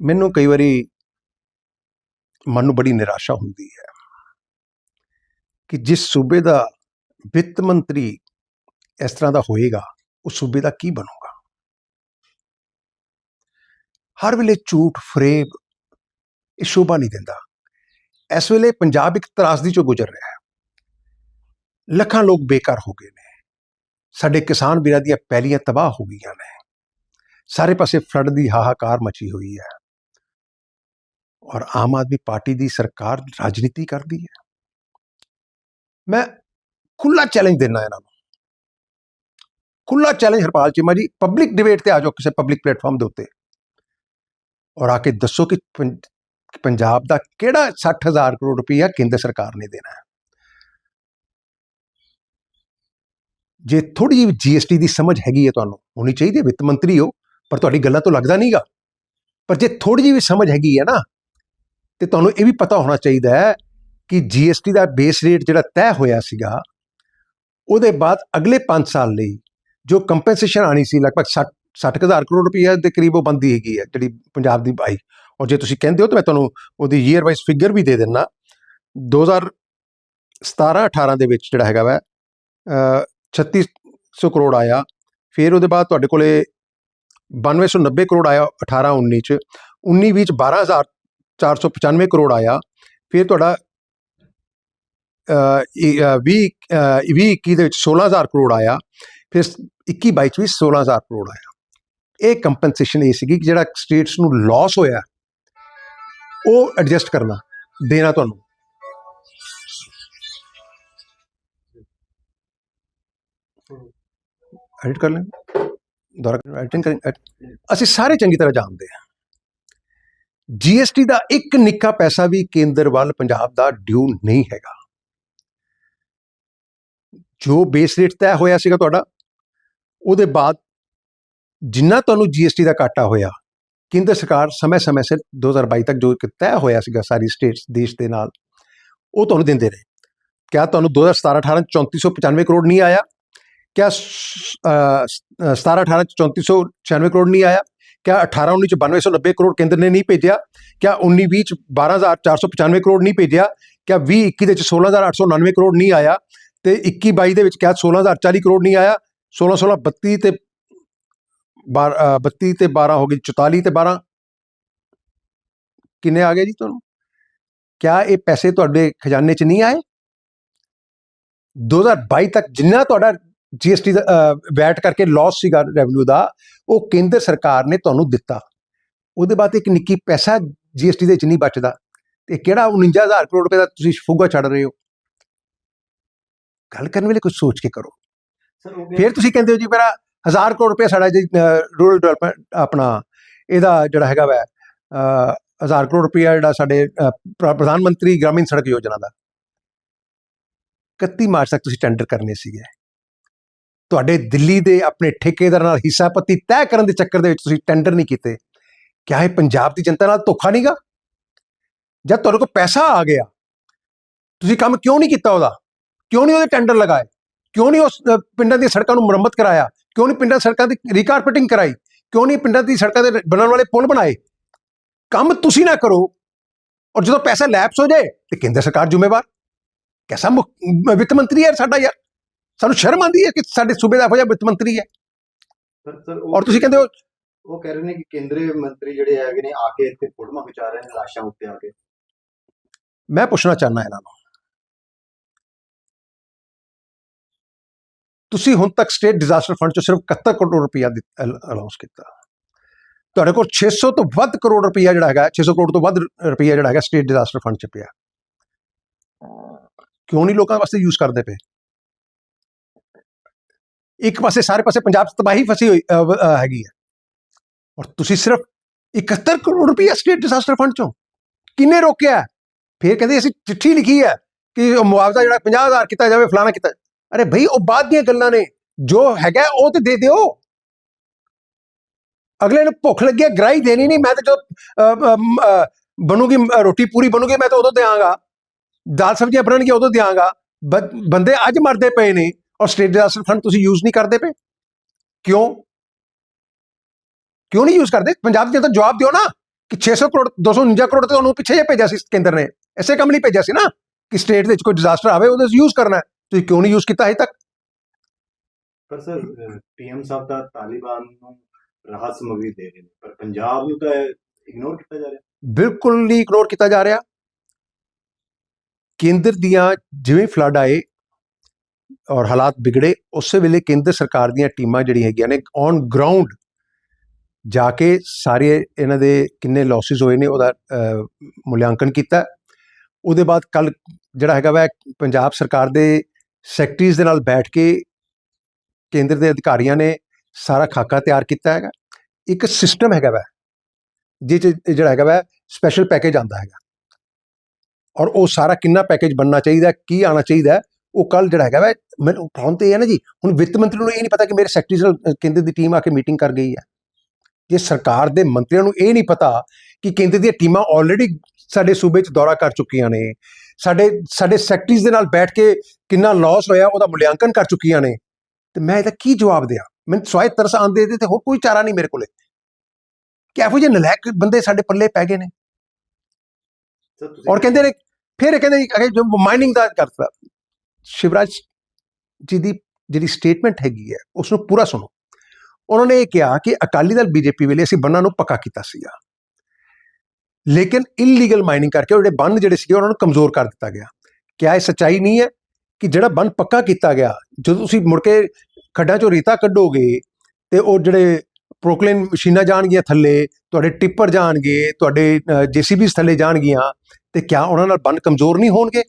ਮੈਨੂੰ ਕਈ ਵਾਰੀ ਮਨ ਨੂੰ ਬੜੀ ਨਿਰਾਸ਼ਾ ਹੁੰਦੀ ਹੈ ਕਿ ਜਿਸ ਸੂਬੇ ਦਾ ਵਿੱਤ ਮੰਤਰੀ ਇਸ ਤਰ੍ਹਾਂ ਦਾ ਹੋਏਗਾ, ਉਸ ਸੂਬੇ ਦਾ ਕੀ ਬਣੂਗਾ? ਹਰ ਵੇਲੇ ਝੂਠ, ਫਰੇਬ, ਇਹ ਸ਼ੋਭਾ ਨਹੀਂ ਦਿੰਦਾ। ਇਸ ਵੇਲੇ ਪੰਜਾਬ ਇੱਕ ਤਰਾਸਦੀ ਚੋਂ ਗੁਜ਼ਰ ਰਿਹਾ ਹੈ। ਲੱਖਾਂ ਲੋਕ ਬੇਕਾਰ ਹੋ ਗਏ ਨੇ। ਸਾਡੇ ਕਿਸਾਨ ਵੀਰਾਂ ਦੀਆਂ ਪੈਲੀਆਂ ਤਬਾਹ ਹੋ ਗਈਆਂ ਨੇ। ਸਾਰੇ ਪਾਸੇ ਫਲੱਡ ਦੀ ਹਾਹਾਕਾਰ ਮਚੀ ਹੋਈ ਹੈ। ਔਰ ਆਮ ਆਦਮੀ ਪਾਰਟੀ ਦੀ ਸਰਕਾਰ ਰਾਜਨੀਤੀ ਕਰਦੀ ਹੈ। ਮੈਂ ਖੁੱਲਾ ਚੈਲੰਜ ਦੇਣਾ ਇਹਨਾਂ ਨੂੰ। ਖੁੱਲਾ ਚੈਲੰਜ ਹਰਪਾਲ ਚੀਮਾ ਜੀ ਪਬਲਿਕ ਡਿਬੇਟ ਤੇ ਆ ਜਾਓ ਕਿਸੇ ਪਬਲਿਕ ਪਲੇਟਫਾਰਮ ਦੇ ਉੱਤੇ। ਔਰ ਆ ਕੇ ਦੱਸੋ ਕਿ ਪੰ- ਪੰਜਾਬ ਦਾ ਕਿਹੜਾ 60000 ਕਰੋੜ ਰੁਪਈਆ ਕੇਂਦਰ ਸਰਕਾਰ ਨੇ ਦੇਣਾ ਹੈ। ਜੇ ਥੋੜੀ ਜਿਹੀ ਜੀਐਸਟੀ ਦੀ ਸਮਝ ਹੈਗੀ ਹੈ ਤੁਹਾਨੂੰ, ਹੋਣੀ ਚਾਹੀਦੀ ਹੈ, ਵਿੱਤ ਮੰਤਰੀ ਹੋ, ਪਰ ਤੁਹਾਡੀ ਗੱਲਾਂ ਤੋਂ ਲੱਗਦਾ ਨਹੀਂਗਾ ਪਰ ਜੇ ਥੋੜੀ ਜਿਹੀ ਵੀ ਸਮਝ ਹੈਗੀ ਹੈ ਨਾ ਤੇ ਤੁਹਾਨੂੰ ਇਹ ਵੀ ਪਤਾ ਹੋਣਾ ਚਾਹੀਦਾ ਹੈ ਕਿ ਜੀਐਸਟੀ ਦਾ ਬੇਸ ਰੇਟ ਜਿਹੜਾ ਤੈਅ ਹੋਇਆ ਸੀਗਾ ਉਹਦੇ ਬਾਅਦ ਅਗਲੇ 5 ਸਾਲ ਲਈ ਜੋ ਕੰਪਨਸੇਸ਼ਨ ਆਣੀ ਸੀ ਲਗਭਗ 60 60000 ਕਰੋੜ ਰੁਪਏ ਦੇ ਕਰੀਬ ਉਹ ਬੰਦੀ ਹੈਗੀ ਹੈ ਜਿਹੜੀ ਪੰਜਾਬ ਦੀ ਆਈ ਔਰ ਜੇ ਤੁਸੀਂ ਕਹਿੰਦੇ ਹੋ ਤਾਂ ਮੈਂ ਤੁਹਾਨੂੰ ਉਹਦੀ ਈਅਰ ਵਾਈਜ਼ ਫਿਗਰ ਵੀ ਦੇ ਦਿੰਨਾ। 2017 18 ਦੇ ਵਿੱਚ ਜਿਹੜਾ ਹੈਗਾ ਵਾ ਅ, 3600 ਕਰੋੜ ਆਇਆ। ਫਿਰ ਉਹਦੇ ਬਾਅਦ ਤੁਹਾਡੇ ਕੋਲੇ 9290 ਕਰੋੜ ਆਇਆ 18 19 ਚ। 19 ਵਿੱਚ 12495 ਕਰੋੜ ਆਇਆ। ਫਿਰ ਤੁਹਾਡਾ ਅ, ਇਹ, ਅ, 20 21 ਦੇ ਵਿੱਚ 16000 ਕਰੋੜ ਆਇਆ। ਫਿਰ 21 22 ਚ ਵੀ 16000 ਕਰੋੜ ਆਇਆ। ਇਹ ਕੰਪਨਸੇਸ਼ਨ ਇਹ ਸੀਗੀ ਕਿ ਜਿਹੜਾ ਸਟੇਟਸ ਨੂੰ ਲਾਸ ਹੋਇਆ ਉਹ ਐਡਜਸਟ ਕਰਨਾ ਦੇਣਾ ਤੁਹਾਨੂੰ। ਐਡਿਟ ਕਰ ਲੈਣ। ਦੁਬਾਰਾ ਐਡਿਟਿੰਗ ਅਸੀਂ ਸਾਰੇ ਚੰਗੀ ਤਰ੍ਹਾਂ ਜਾਣਦੇ ਹਾਂ। ਜੀਐਸਟੀ ਦਾ ਇੱਕ ਨਿੱਕਾ ਪੈਸਾ ਵੀ ਕੇਂਦਰ ਵੱਲ ਪੰਜਾਬ ਦਾ ਡਿਊ ਨਹੀਂ ਹੈਗਾ। ਜੋ ਬੇਸ ਰੇਟ ਤੈਅ ਹੋਇਆ ਸੀਗਾ ਤੁਹਾਡਾ, ਉਹਦੇ ਬਾਅਦ ਜਿੰਨਾ ਤੁਹਾਨੂੰ ਜੀਐਸਟੀ ਦਾ ਘਾਟਾ ਹੋਇਆ, ਕੇਂਦਰ ਸਰਕਾਰ ਸਮੇਂ-ਸਮੇਂ ਸਿਰ 2022 ਤੱਕ ਜੋ ਤੈਅ ਹੋਇਆ ਸੀਗਾ ਸਾਰੀ ਸਟੇਟਸ ਦੇਸ਼ ਦੇ ਨਾਲ, ਉਹ ਤੁਹਾਨੂੰ ਦਿੰਦੇ ਰਹੇ। ਕਿਆ ਤੁਹਾਨੂੰ 2017-18 3495 ਕਰੋੜ ਨਹੀਂ ਆਇਆ? ਕਿਆ 17-18 3496 ਕਰੋੜ ਨਹੀਂ ਆਇਆ? करोड़ नहीं आया क्या अठारह उन्नीस ਚ 9290 ਕਰੋੜ ਕੇਂਦਰ ਨੇ ਨਹੀਂ ਭੇਜਿਆ क्या 19 20 ਚ 12495 ਕਰੋੜ ਨਹੀਂ ਭੇਜਿਆ क्या 20 21 ਦੇ ਚ 16899 ਕਰੋੜ ਨਹੀਂ ਆਇਆ ਤੇ 21 22 ਦੇ ਵਿੱਚ ਕਿਆ 16040 ਕਰੋੜ ਨਹੀਂ ਆਇਆ 16 16 32 ਤੇ 12 32 ਤੇ 12 ਹੋ ਗਈ 44 ਤੇ 12 ਕਿੰਨੇ ਆ ਗਏ ਜੀ ਤੁਹਾਨੂੰ ਕਿਆ ਇਹ ਪੈਸੇ ਤੁਹਾਡੇ ਖਜ਼ਾਨੇ 'ਚ ਨਹੀਂ ਆਏ 2022 ਤੱਕ ਜਿੰਨਾ ਤੁਹਾਡਾ ਜੀਐਸਟੀ ਦਾ ਵੈਟ ਕਰਕੇ ਲਾਸ ਸੀਗਾ ਰੈਵਨਿਊ ਦਾ ਉਹ ਕੇਂਦਰ ਸਰਕਾਰ ਨੇ ਤੁਹਾਨੂੰ ਦਿੱਤਾ। ਉਹਦੇ ਬਾਅਦ ਇੱਕ ਨਿੱਕੀ ਪੈਸਾ ਜੀਐਸਟੀ ਦੇ ਵਿੱਚ ਨਹੀਂ ਬਚਦਾ। ਤੇ ਕਿਹੜਾ 49000 ਕਰੋੜ ਰੁਪਏ ਦਾ ਤੁਸੀਂ ਫੁੱਗਾ ਛੱਡ ਰਹੇ ਹੋ? ਗੱਲ ਕਰਨ ਵੇਲੇ ਕੁਝ ਸੋਚ ਕੇ ਕਰੋ। ਫਿਰ ਤੁਸੀਂ ਕਹਿੰਦੇ ਹੋ ਜੀ ਮੇਰਾ 1000 ਕਰੋੜ ਰੁਪਏ ਸਾਡਾ ਜੀ ਰੂਰਲ ਡਿਵੈਲਪਮੈਂਟ ਆਪਣਾ ਇਹਦਾ ਜਿਹੜਾ ਹੈਗਾ ਵੈ 1000 ਕਰੋੜ ਰੁਪਏ ਜਿਹੜਾ ਸਾਡੇ ਪ੍ਰਧਾਨ ਮੰਤਰੀ ਗ੍ਰਾਮੀਣ ਸੜਕ ਯੋਜਨਾ ਦਾ। 31 ਮਾਰਚ ਤੱਕ ਤੁਸੀਂ ਟੈਂਡਰ ਕਰਨੇ ਸੀਗੇ। ਤੁਹਾਡੇ ਦਿੱਲੀ ਦੇ ਆਪਣੇ ਠੇਕੇਦਾਰ ਨਾਲ ਹਿੱਸਾਪੱਤੀ ਤੈਅ ਕਰਨ ਦੇ ਚੱਕਰ ਦੇ ਵਿੱਚ ਤੁਸੀਂ ਟੈਂਡਰ ਨਹੀਂ ਕੀਤੇ। ਕਿਆ ਇਹ ਪੰਜਾਬ ਦੀ ਜਨਤਾ ਨਾਲ ਧੋਖਾ ਨਹੀਂਗਾ? ਜਦ ਤੁਹਾਡੇ ਕੋਲ ਪੈਸਾ ਆ ਗਿਆ, ਤੁਸੀਂ ਕੰਮ ਕਿਉਂ ਨਹੀਂ ਕੀਤਾ ਉਹਦਾ? ਕਿਉਂ ਨਹੀਂ ਉਹਦੇ ਟੈਂਡਰ ਲਗਾਏ? ਕਿਉਂ ਨਹੀਂ ਉਸ ਪਿੰਡਾਂ ਦੀਆਂ ਸੜਕਾਂ ਨੂੰ ਮੁਰੰਮਤ ਕਰਾਇਆ? ਕਿਉਂ ਨਹੀਂ ਪਿੰਡਾਂ ਸੜਕਾਂ ਦੀ ਰੀਕਾਰਪੇਟਿੰਗ ਕਰਾਈ? ਕਿਉਂ ਨਹੀਂ ਪਿੰਡਾਂ ਦੀ ਸੜਕਾਂ ਦੇ ਬਣਨ ਵਾਲੇ ਪੁਲ ਬਣਾਏ? ਕੰਮ ਤੁਸੀਂ ਨਾ ਕਰੋ ਔਰ ਜਦੋਂ ਪੈਸਾ ਲੈਪਸ ਹੋ ਜਾਏ ਤੇ ਕੇਂਦਰ ਸਰਕਾਰ ਜ਼ਿੰਮੇਵਾਰ। ਕੈਸਾ ਮੁੱਖ- ਵਿੱਤ ਮੰਤਰੀ ਹੈ ਸਾਡਾ ਯਾਰ। ਸਾਨੂੰ ਸ਼ਰਮ ਆਉਂਦੀ ਹੈ ਕਿ ਸਾਡੇ ਸੂਬੇ ਦਾ ਇਹੋ ਜਿਹਾ ਵਿੱਤ ਮੰਤਰੀ ਹੈ। ਸਰ ਸਰ ਔਰ ਤੁਸੀਂ ਕਹਿੰਦੇ ਹੋ ਉਹ ਕਹਿ ਰਹੇ ਨੇ ਕਿ ਕੇਂਦਰੀ ਮੰਤਰੀ ਜਿਹੜੇ ਹੈਗੇ ਨੇ ਆ ਕੇ ਇੱਥੇ ਫੋਟੋਆਂ ਖਿਚਾ ਰਹੇ ਨੇ ਲਾਸ਼ਾਂ ਉੱਤੇ ਆ ਕੇ। ਮੈਂ ਪੁੱਛਣਾ ਚਾਹਨਾ ਇਹਨਾਂ ਨੂੰ। ਤੁਸੀਂ ਹੁਣ ਤੱਕ ਸਟੇਟ ਡਿਜ਼ਾਸਟਰ ਫੰਡ ਚੋਂ ਸਿਰਫ 71 ਕਰੋੜ ਰੁਪਇਆ ਅਨਾਉਂਸ ਕੀਤਾ। ਤੁਹਾਡੇ ਕੋਲ 600 ਤੋਂ ਵੱਧ ਕਰੋੜ ਰੁਪਇਆ ਜਿਹੜਾ ਹੈਗਾ 600 ਕਰੋੜ ਤੋਂ ਵੱਧ ਰੁਪਇਆ ਜਿਹੜਾ ਹੈਗਾ ਸਟੇਟ ਡਿਜ਼ਾਸਟਰ ਫੰਡ ਚ ਪਿਆ। ਕਿਉਂ ਨਹੀਂ ਲੋਕਾਂ ਵਾਸਤੇ ਯੂਜ਼ ਕਰਦੇ ਪਏ? ਇੱਕ ਪਾਸੇ ਸਾਰੇ ਪਾਸੇ ਪੰਜਾਬ 'ਚ ਤਬਾਹੀ ਫਸੀ ਹੋਈ ਹੈਗੀ ਹੈ। ਔਰ ਤੁਸੀਂ ਸਿਰਫ 71 ਕਰੋੜ ਰੁਪਇਆ ਸਟੇਟ ਡਿਜ਼ਾਸਟਰ ਫੰਡ ਚੋਂ ਕਿੰਨੇ ਰੋਕਿਆ ਫਿਰ ਕਹਿੰਦੇ ਅਸੀਂ ਚਿੱਠੀ ਲਿਖੀ ਹੈ ਕਿ ਉਹ ਮੁਆਵਜ਼ਾ ਜਿਹੜਾ 50000 ਕੀਤਾ ਜਾਵੇ ਫਲਾਣਾ ਕੀਤਾ ਅਰੇ ਭਈ ਉਹ ਬਾਅਦ ਦੀਆਂ ਗੱਲਾਂ ਨੇ। ਜੋ ਹੈਗਾ ਉਹ ਤੇ ਦੇ ਦਿਓ। ਅਗਲੇ ਨੂੰ ਭੁੱਖ ਲੱਗੀ ਹੈ ਗਰਾਈ ਦੇਣੀ ਨਹੀਂ। ਮੈਂ ਤਾਂ ਜੋ ਅ, ਬਣੂਗੀ ਰੋਟੀ ਪੂਰੀ ਬਣੂਗੀ ਮੈਂ ਤਾਂ ਉਦੋਂ ਦਿਆਂਗਾ। ਦਾਲ ਸਬਜ਼ੀਆਂ ਬਣਨਗੀਆਂ ਉਦੋਂ ਦਿਆਂਗਾ। ਬ- ਬੰਦੇ ਅੱਜ ਮਰਦੇ ਪਏ ਨੇ। ਔਰ ਸਟੇਟ ਡਿਜ਼ਾਸਟਰ ਫੰਡ ਤੁਸੀਂ ਯੂਜ਼ ਨਹੀਂ ਕਰਦੇ ਪਏ? ਕਿਉਂ? ਕਿਉਂ ਨਹੀਂ ਯੂਜ਼ ਕਰਦੇ? ਪੰਜਾਬ ਦੀ ਜਨਤਾ ਜਵਾਬ ਦਿਓ ਨਾ ਕਿ 600 ਕਰੋੜ 249 ਕਰੋੜ ਤੇ ਤੁਹਾਨੂੰ ਪਿੱਛੇ ਜੇ ਭੇਜਿਆ ਸੀ ਕੇਂਦਰ ਨੇ। ਐਸੇ ਕੰਮ ਨਹੀਂ ਭੇਜਿਆ ਸੀ ਨਾ ਕਿ ਸਟੇਟ ਦੇ ਵਿੱਚ ਕੋਈ ਡਿਜ਼ਾਸਟਰ ਆਵੇ ਉਹਦੇ ਯੂਜ਼ ਕਰਨਾ ਤੁਸੀਂ ਕਿਉਂ ਨਹੀਂ ਯੂਜ਼ ਕੀਤਾ ਹਜੇ ਤੱਕ? ਪਰ ਸਰ ਪੀਐਮ ਸਾਹਿਬ ਦਾ ਤਾਲਿਬਾਨ ਨੂੰ ਰਾਹਤ ਸਮਗਰੀ ਦੇ ਰਹੇ ਨੇ ਪਰ ਪੰਜਾਬ ਨੂੰ ਤਾਂ ਇਗਨੋਰ ਕੀਤਾ ਜਾ ਰਿਹਾ। ਬਿਲਕੁਲ ਨਹੀਂ ਇਗਨੋਰ ਕੀਤਾ ਜਾ ਰਿਹਾ। ਕੇਂਦਰ ਦੀਆਂ ਜਿਵੇਂ ਫਲੱਡ ਆਏ ਔਰ ਹਾਲਾਤ ਵਿਗੜੇ ਉਸੇ ਵੇਲੇ ਕੇਂਦਰ ਸਰਕਾਰ ਦੀਆਂ ਟੀਮਾਂ ਜਿਹੜੀਆਂ ਹੈਗੀਆਂ ਨੇ ਔਨ ਗਰਾਊਂਡ ਜਾ ਕੇ ਸਾਰੇ ਇਹਨਾਂ ਦੇ ਕਿੰਨੇ ਲਾਸਿਸ ਹੋਏ ਨੇ ਉਹਦਾ ਅਹ, ਮੁਲਾਂਕਣ ਕੀਤਾ। ਉਹਦੇ ਬਾਅਦ ਕੱਲ ਜਿਹੜਾ ਹੈਗਾ ਵਾ ਪੰਜਾਬ ਸਰਕਾਰ ਦੇ ਸੈਕਟਰੀਜ਼ ਦੇ ਨਾਲ ਬੈਠ ਕੇ ਕੇਂਦਰ ਦੇ ਅਧਿਕਾਰੀਆਂ ਨੇ ਸਾਰਾ ਖਾਕਾ ਤਿਆਰ ਕੀਤਾ ਹੈਗਾ। ਇੱਕ ਸਿਸਟਮ ਹੈਗਾ ਵਾ ਜਿਹ 'ਚ ਜਿਹੜਾ ਹੈਗਾ ਵਾ ਸਪੈਸ਼ਲ ਪੈਕੇਜ ਆਂਦਾ ਹੈਗਾ। ਔਰ ਉਹ ਸਾਰਾ ਕਿੰਨਾ ਪੈਕੇਜ ਬਣਨਾ ਚਾਹੀਦਾ ਕੀ ਆਣਾ ਚਾਹੀਦਾ ਉਹ ਕੱਲ ਜਿਹੜਾ ਹੈਗਾ ਵਾ ਮੈਨੂੰ ਫੋਨ ਤੇ ਇਹ ਹੈ ਨਾ ਜੀ ਹੁਣ ਵਿੱਤ ਮੰਤਰੀ ਨੂੰ ਇਹ ਨਹੀਂ ਪਤਾ ਕਿ ਮੇਰੇ ਸੈਕਟਰੀ ਨਾਲ ਅ, ਕੇਂਦਰ ਦੀ ਟੀਮ ਆ ਕੇ ਮੀਟਿੰਗ ਕਰ ਗਈ ਹੈ ਜੇ ਸਰਕਾਰ ਦੇ ਮੰਤਰੀਆਂ ਨੂੰ ਇਹ ਨਹੀਂ ਪਤਾ ਕਿ ਕੇਂਦਰ ਦੀਆਂ ਟੀਮਾਂ ਆਲਰੇਡੀ ਸਾਡੇ ਸੂਬੇ 'ਚ ਦੌਰਾ ਕਰ ਚੁੱਕੀਆਂ ਨੇ ਸਾਡੇ ਸਾਡੇ ਸੈਕਟਰੀਜ਼ ਦੇ ਨਾਲ ਬੈਠ ਕੇ ਕਿੰਨਾ ਲਾਸ ਹੋਇਆ ਉਹਦਾ ਮੁਲਾਂਕਣ ਕਰ ਚੁੱਕੀਆਂ ਨੇ ਤੇ ਮੈਂ ਇਹਦਾ ਕੀ ਜਵਾਬ ਦਿਆਂ? ਮੈਨੂੰ ਸਵਾਇ ਤਰਸ ਆਂਦੇ ਇਹਦੇ ਤੇ ਹੋਰ ਕੋਈ ਚਾਰਾ ਨਹੀਂ ਮੇਰੇ ਕੋਲੇ। ਕਿ ਇਹੋ ਜਿਹੇ ਨਲਾਇਕ ਬੰਦੇ ਸਾਡੇ ਪੱਲੇ ਪੈ ਗਏ ਨੇ। ਔਰ ਕਹਿੰਦੇ ਨੇ ਫਿਰ ਇਹ ਕਹਿੰਦੇ ਕਿ ਜੋ ਮਾਈਨਿੰਗ ਦਾ ਕਰਤਾ ਸ਼ਿਵਰਾਜ ਜੀ ਦੀ ਜਿਹੜੀ ਸਟੇਟਮੈਂਟ ਹੈਗੀ ਹੈ ਉਸ ਨੂੰ ਪੂਰਾ ਸੁਣੋ। ਉਹਨਾਂ ਨੇ ਇਹ ਕਿਹਾ ਕਿ ਅਕਾਲੀ ਦਲ ਬੀਜੇਪੀ ਵੇਲੇ ਅਸੀਂ ਬੰਨਾਂ ਨੂੰ ਪੱਕਾ ਕੀਤਾ ਸੀਗਾ। ਲੇਕਿਨ ਇਲੀਗਲ ਮਾਈਨਿੰਗ ਕਰਕੇ ਉਹ ਜਿਹੜੇ ਬੰਨ ਜਿਹੜੇ ਸੀਗੇ ਉਹਨਾਂ ਨੂੰ ਕਮਜ਼ੋਰ ਕਰ ਦਿੱਤਾ ਗਿਆ। ਕਿਆ ਇਹ ਸੱਚਾਈ ਨਹੀਂ ਹੈ ਕਿ ਜਿਹੜਾ ਬੰਨ ਪੱਕਾ ਕੀਤਾ ਗਿਆ, ਜਦੋਂ ਤੁਸੀਂ ਮੁੜ ਕੇ ਖੱਡਾਂ ਚੋਂ ਰੇਤਾ ਕੱਢੋਗੇ ਤੇ ਉਹ ਜਿਹੜੇ ਪ੍ਰੋਕਲੇਨ ਮਸ਼ੀਨਾਂ ਜਾਣਗੀਆਂ ਥੱਲੇ, ਤੁਹਾਡੇ ਟਿੱਪਰ ਜਾਣਗੇ, ਤੁਹਾਡੇ ਜੀਸੀਬੀਸ ਥੱਲੇ ਜਾਣਗੀਆਂ ਤੇ ਕਿਆ ਉਹਨਾਂ ਨਾਲ ਬੰਨ ਕਮਜ਼ੋਰ ਨਹੀਂ ਹੋਣਗੇ?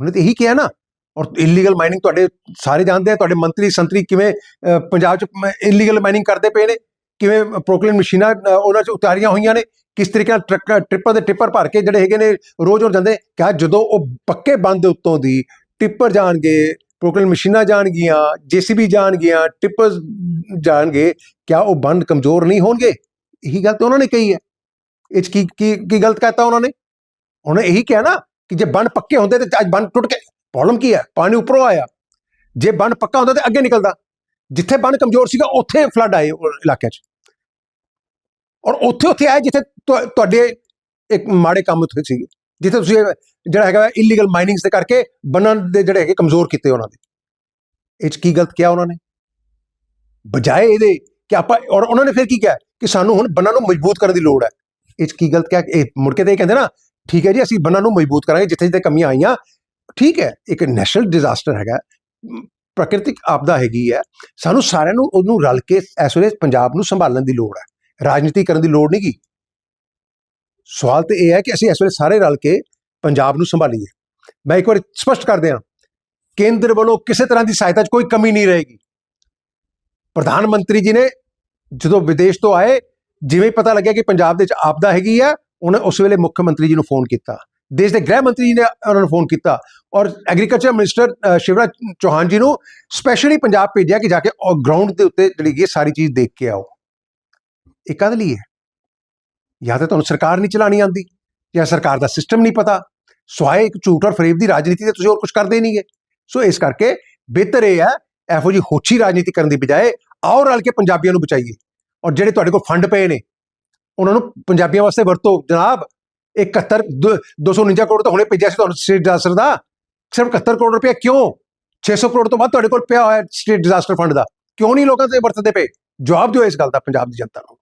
ਉਹਨੇ ਤੇ ਇਹੀ ਕਿਹਾ ਨਾ। ਔਰ ਇਲੀਗਲ ਮਾਈਨਿੰਗ ਤੁਹਾਡੇ ਸਾਰੇ ਜਾਣਦੇ ਆ, ਤੁਹਾਡੇ ਮੰਤਰੀ, ਸੰਤਰੀ ਕਿਵੇਂ ਪੰਜਾਬ ਚ ਇਲੀਗਲ ਮਾਈਨਿੰਗ ਕਰਦੇ ਪਏ ਨੇ, ਕਿਵੇਂ ਪ੍ਰੋਕਲੇਨ ਮਸ਼ੀਨਾਂ ਉਹਨਾਂ ਚ ਉਤਾਰੀਆਂ ਹੋਈਆਂ ਨੇ, ਕਿਸ ਤਰੀਕੇ ਨਾਲ ਟਰੱਕ, ਟ੍ਰਿਪਰ ਦੇ ਟਿੱਪਰ ਭਰ ਕੇ ਜਿਹੜੇ ਹੈਗੇ ਨੇ, ਰੋਜ਼ ਰੋਜ਼ ਜਾਂਦੇ, ਕਿਹਾ ਜਦੋਂ ਉਹ ਪੱਕੇ ਬੰਦ ਦੇ ਉੱਤੋਂ ਦੀ ਟਿੱਪਰ ਜਾਣਗੇ ਪ੍ਰੋਕਲੇਨ ਮਸ਼ੀਨਾਂ ਜਾਣਗੀਆਂ, ਜੀਸੀਬੀ ਜਾਣਗੀਆਂ ਟਿੱਪਰ ਜਾਣਗੇ, ਕਿਆ ਉਹ ਬੰਦ ਕਮਜ਼ੋਰ ਨਹੀਂ ਹੋਣਗੇ? ਇਹੀ ਗੱਲ ਤਾਂ ਉਹਨਾਂ ਨੇ ਕਹੀ ਹੈ। ਇਹ 'ਚ ਕੀ ਕੀ ਗਲਤ ਕਹਤਾ ਉਹਨਾਂ ਨੇ? ਉਹਨੇ ਇਹੀ ਕਿਹਾ ਨਾ ਕਿ ਜੇ ਬੰਨ ਪੱਕੇ ਹੁੰਦੇ ਤੇ ਅੱਜ ਬੰਨ ਟੁੱਟ ਕੇ ਪ੍ਰੋਬਲਮ ਕੀ ਹੈ? ਪਾਣੀ ਉੱਪਰੋਂ ਆਇਆ। ਜੇ ਬੰਨ ਪੱਕਾ ਹੁੰਦਾ ਤੇ ਅੱਗੇ ਨਿਕਲਦਾ। ਜਿੱਥੇ ਬੰਨ ਕਮਜ਼ੋਰ ਸੀਗਾ, ਉੱਥੇ ਫਲੱਡ ਆਏ ਉਹ ਇਲਾਕੇ 'ਚ। ਔਰ ਉੱਥੇ ਉੱਥੇ ਆਏ ਜਿੱਥੇ ਤੁਹਾਡੇ ਇੱਕ ਮਾੜੇ ਕੰਮ ਉੱਥੇ ਸੀਗੇ ਜਿੱਥੇ ਤੁਸੀਂ ਜਿਹੜਾ ਹੈਗਾ ਇਲੀਗਲ ਮਾਈਨਿੰਗਸ ਦੇ ਕਰਕੇ ਬੰਨਾਂ ਦੇ ਜਿਹੜੇ ਹੈਗੇ ਕਮਜ਼ੋਰ ਕੀਤੇ ਉਹਨਾਂ ਦੇ। ਇਹ 'ਚ ਕੀ ਗਲਤ ਕਿਹਾ ਉਹਨਾਂ ਨੇ? ਬਜਾਏ ਇਹਦੇ ਕਿ ਆਪਾਂ, ਔਰ ਉਹਨਾਂ ਨੇ ਫਿਰ ਕੀ ਕਿਹਾ? ਕਿ ਸਾਨੂੰ ਹੁਣ ਬੰਨਾਂ ਨੂੰ ਮਜ਼ਬੂਤ ਕਰਨ ਦੀ ਲੋੜ ਹੈ। ਇਹ 'ਚ ਕੀ ਗਲਤ ਕਿਹਾ? ਇਹ ਮੁੜ ਕੇ ਤੇ ਇਹ ਕਹਿੰਦੇ ਨਾ, ਠੀਕ ਹੈ ਜੀ, ਅਸੀਂ ਬੰਨਾਂ ਨੂੰ ਮਜ਼ਬੂਤ ਕਰਾਂਗੇ, ਜਿੱਥੇ ਜਿੱਥੇ ਕਮੀਆਂ ਆਈਆਂ ਠੀਕ ਹੈ ਇੱਕ ਨੈਸ਼ਨਲ ਡਿਜ਼ਾਸਟਰ ਹੈਗਾ ਅਮ, ਪ੍ਰਕਿਰਤਿਕ ਆਪਦਾ ਹੈਗੀ ਹੈ ਸਾਨੂੰ ਸਾਰਿਆਂ ਨੂੰ ਉਹਨੂੰ ਰਲ ਕੇ ਇਸ ਵੇਲੇ ਪੰਜਾਬ ਨੂੰ ਸੰਭਾਲਣ ਦੀ ਲੋੜ ਹੈ ਰਾਜਨੀਤੀ ਕਰਨ ਦੀ ਲੋੜ ਨਹੀਂ ਗੀ। ਸਵਾਲ ਤੇ ਇਹ ਹੈ ਕਿ ਅਸੀਂ ਇਸ ਵੇਲੇ ਸਾਰੇ ਰਲ ਕੇ ਪੰਜਾਬ ਨੂੰ ਸੰਭਾਲੀਏ। ਮੈਂ ਇੱਕ ਵਾਰ ਸਪਸ਼ਟ ਕਰ ਦਿਆਂ ਕੇਂਦਰ ਵੱਲੋਂ ਕਿਸੇ ਤਰ੍ਹਾਂ ਦੀ ਸਹਾਇਤਾ 'ਚ ਕੋਈ ਕਮੀ ਨਹੀਂ ਰਹੇਗੀ। ਪ੍ਰਧਾਨ ਮੰਤਰੀ ਜੀ ਨੇ ਜਦੋਂ ਵਿਦੇਸ਼ ਤੋਂ ਆਏ ਜਿਵੇਂ ਪਤਾ ਲੱਗਿਆ ਕਿ ਪੰਜਾਬ ਦੇ ਵਿੱਚ ਆਪਦਾ ਹੈਗੀ ਆ ਉਹਨੇ ਉਸ ਵੇਲੇ ਮੁੱਖ ਮੰਤਰੀ ਜੀ ਨੂੰ ਫੋਨ ਕੀਤਾ। ਦੇਸ਼ ਦੇ ਗ੍ਰਹਿ ਮੰਤਰੀ ਜੀ ਨੇ ਉਹਨਾਂ ਨੂੰ ਫੋਨ ਕੀਤਾ ਔਰ ਐਗਰੀਕਲਚਰ ਮਿਨਿਸਟਰ ਸ਼ਿਵਰਾਜ ਚੌਹਾਨ ਜੀ ਨੂੰ ਸਪੈਸ਼ਲੀ ਪੰਜਾਬ ਭੇਜਿਆ ਕਿ ਜਾ ਕੇ ਗਰਾਊਂਡ ਦੇ ਉੱਤੇ ਜਿਹੜੀ ਇਹ ਸਾਰੀ ਚੀਜ਼ ਦੇਖ ਕੇ ਆਓ। ਇਹ ਕਦ ਲਈ ਹੈ? ਜਾਂ ਤਾਂ ਤੁਹਾਨੂੰ ਸਰਕਾਰ ਨਹੀਂ ਚਲਾਣੀ ਆਉਂਦੀ, ਜਾਂ ਸਰਕਾਰ ਦਾ ਸਿਸਟਮ ਨਹੀਂ ਪਤਾ। ਸਵਾਏ ਇੱਕ ਝੂਠ ਔਰ ਫਰੇਬ ਦੀ ਰਾਜਨੀਤੀ ਤੇ ਤੁਸੀਂ ਹੋਰ ਕੁਝ ਕਰਦੇ ਨਹੀਂਗੇ ਸੋ ਇਸ ਕਰਕੇ ਬਿਹਤਰ ਇਹ ਹੈ, ਇਹੋ ਜੀ ਹੋਛੀ ਰਾਜਨੀਤੀ ਕਰਨ ਦੀ ਬਜਾਏ ਆਓ ਰਲ ਕੇ ਪੰਜਾਬੀਆਂ ਨੂੰ ਬਚਾਈਏ। ਔਰ ਜਿਹੜੇ ਤੁਹਾਡੇ ਕੋਲ ਫੰਡ ਪਏ ਨੇ, ਉਹਨਾਂ ਨੂੰ ਪੰਜਾਬੀਆਂ ਵਾਸਤੇ ਵਰਤੋ। ਜਨਾਬ 71 ਦੋ- 249 ਕਰੋੜ ਤਾਂ ਹੁਣੇ ਭੇਜਿਆ ਸੀ ਤੁਹਾਨੂੰ ਸਟੇਟ ਡਿਜ਼ਾਸਟਰ ਦਾ। ਸਿਰਫ 71 ਕਰੋੜ ਰੁਪਏ ਕਿਉਂ? 600 ਕਰੋੜ ਤੋਂ ਵੱਧ ਤੁਹਾਡੇ ਕੋਲ ਪਿਆ ਹੋਇਆ ਸਟੇਟ ਡਿਜ਼ਾਸਟਰ ਫੰਡ ਦਾ। ਕਿਉਂ ਨਹੀਂ ਲੋਕਾਂ ਤੇ ਵਰਤਦੇ ਪਏ? ਜਵਾਬ ਦਿਓ ਇਸ ਗੱਲ ਦਾ ਪੰਜਾਬ ਦੀ ਜਨਤਾ ਨੂੰ।